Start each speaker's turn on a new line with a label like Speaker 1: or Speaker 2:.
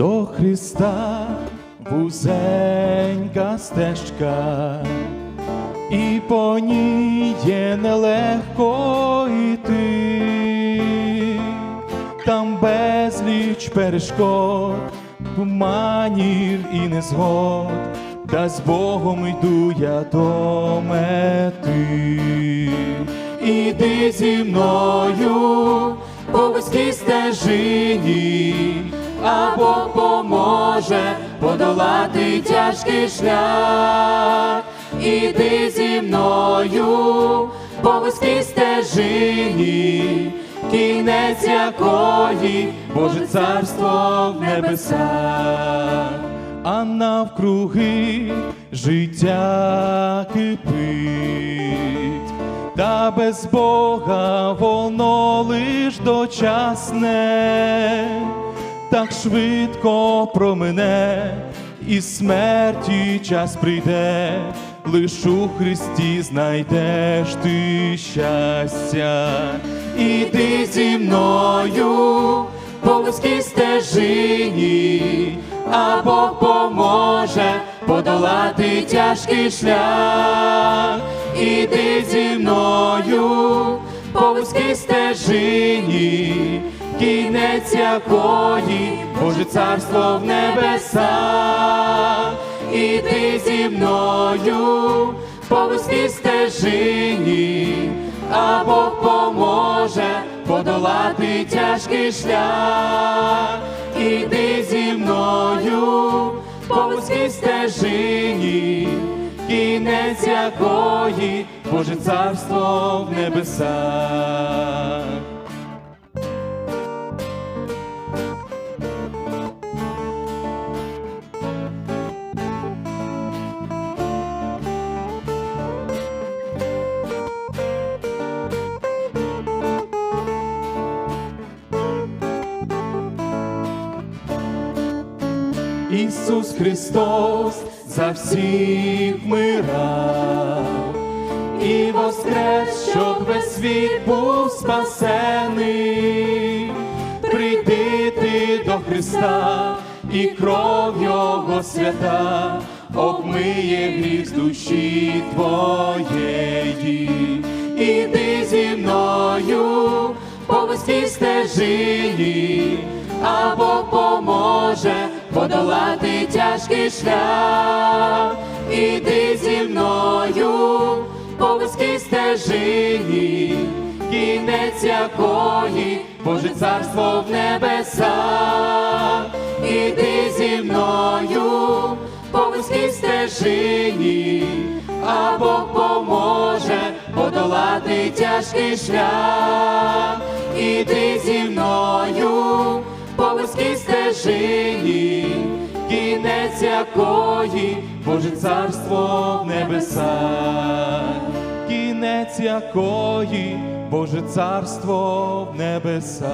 Speaker 1: Христа вузенька стежка, і по ній є нелегко йти, там безліч перешкод, туманів і незгод, та з Богом йду я до мети. Іди зі мною по вузькій стежині, а Бог поможе подолати тяжкий шлях. Іди зі мною по вузькій стежині, кінець якої Боже царство в небесах, а навкруги життя кипить, та без Бога воно лиш дочасне, так швидко промине, і смерті час прийде, лиш у Христі знайдеш ти щастя. Іди зі мною по вузькій стежині, а Бог поможе подолати тяжкий шлях. Іди зі мною по вузькій стежині, кінець якої Боже царство в небесах. Іди зі мною по вузькій стежині, а Бог поможе подолати тяжкий шлях. Іди зі мною по вузькій стежині, кінець якої Боже царство в небесах. Ісус Христос за всіх вмирав і воскрес, щоб весь світ був спасений. Прийди ти до Христа, і кров Його свята обмиє гріх душі твоєї. Іди зі мною по вузькій стежині, подолати тяжкий шлях. Іди зі мною по вузькій стежині, кінець якої Боже царство в небесах. Іди зі мною по вузькій стежині, а Бог поможе подолати тяжкий шлях. Іди зі мною по вузькій стежині, кінець якої Боже царство в небесах, кінець якої Боже царство в небесах.